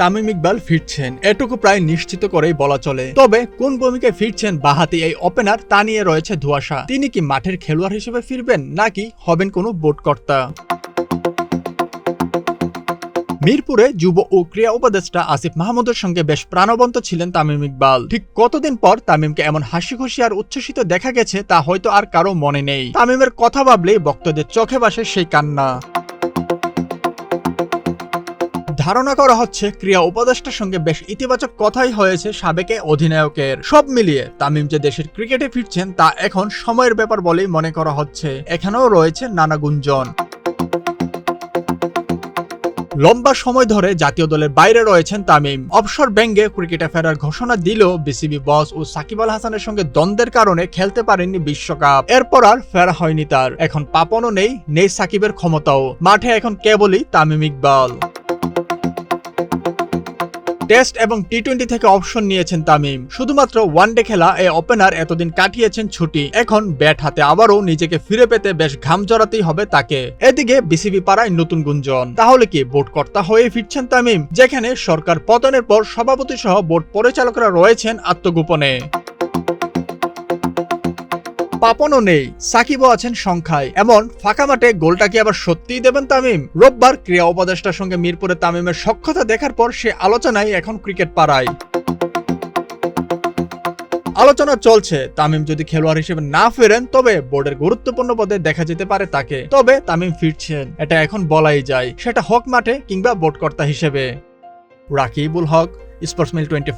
তামিম ইকবাল ফিরছেন। এটুকু প্রায় নিশ্চিত করেই বলা চলে। তবে কোন ভূমিকায় ফিরছেন বাহাতি এই ওপেনার তা নিয়ে রয়েছে ধোয়াশা। তিনি কি মাঠের খেলোয়াড় হিসেবে ফিরবেন, নাকি হবেন কোনো বোর্ডকর্তা? মিরপুরে যুব ও ক্রীড়া উপদেষ্টা আসিফ মাহমুদের সঙ্গে বেশ প্রাণবন্ত ছিলেন তামিম ইকবাল। ঠিক কতদিন পর তামিমকে এমন হাসি খুশি আর উচ্ছ্বসিত দেখা গেছে, তা হয়তো আর কারও মনে নেই। তামিমের কথা ভাবলেই ভক্তদের চোখে বাসে সেই কান্না। ধারণা করা হচ্ছে ক্রিয়া উপদেষ্টার সঙ্গে বেশ ইতিবাচক কথাই হয়েছে সাবেকে অধিনায়কের। সব মিলিয়ে তামিম যে দেশের ক্রিকেটে ফিরছেন, তা এখন সময়ের ব্যাপার বলেই মনে করা হচ্ছে। এখানেও রয়েছে নানা গুঞ্জন। লম্বা সময় ধরে জাতীয় দলের বাইরে রয়েছেন তামিম। অবসর ব্যাঙ্গে ক্রিকেটে ফেরার ঘোষণা দিল বিসিবি বস ও সাকিব আল হাসানের সঙ্গে দ্বন্দ্বের কারণে খেলতে পারেননি বিশ্বকাপ। এরপর আর ফেরা হয়নি তার। এখন পাপনও নেই নেই সাকিবের ক্ষমতাও। মাঠে এখন কেবলই তামিম ইকবাল। টেস্ট এবং টি টোয়েন্টি থেকে অপশন নিয়েছেন তামিম। শুধুমাত্র ওয়ানডে খেলা এ ওপেনার এতদিন কাটিয়েছেন ছুটি। এখন ব্যাট হাতে আবারও নিজেকে ফিরে পেতে বেশ ঘাম জড়াতেই হবে তাকে। এদিকে বিসিবি পাড়ায় নতুন গুঞ্জন। তাহলে কি বোর্ড কর্তা হয়ে ফিরছেন তামিম? যেখানে সরকার পতনের পর সভাপতি সহ বোর্ড পরিচালকরা রয়েছেন আত্মগোপনে। পাপনও নেই, সাকিবও আছেন সংখ্যায় এমন ফাঁকা মাঠে গোলটা কি আবার সত্যিই দেবেন তামিম? রোববার ক্রীড়া উপদেষ্টার সঙ্গে মিরপুরে তামিমের সক্ষতা দেখার পর সে আলোচনায় এখন ক্রিকেট পাড়ায়। আলোচনা চলছে, তামিম যদি খেলোয়াড় হিসেবে না ফেরেন, তবে বোর্ডের গুরুত্বপূর্ণ পদে দেখা যেতে পারে তাকে। তবে তামিম ফিরছেন, এটা এখন বলাই যায়, সেটা হক মাঠে কিংবা বোর্ড কর্তা হিসেবে। Rakibul Haque Sportsmail twenty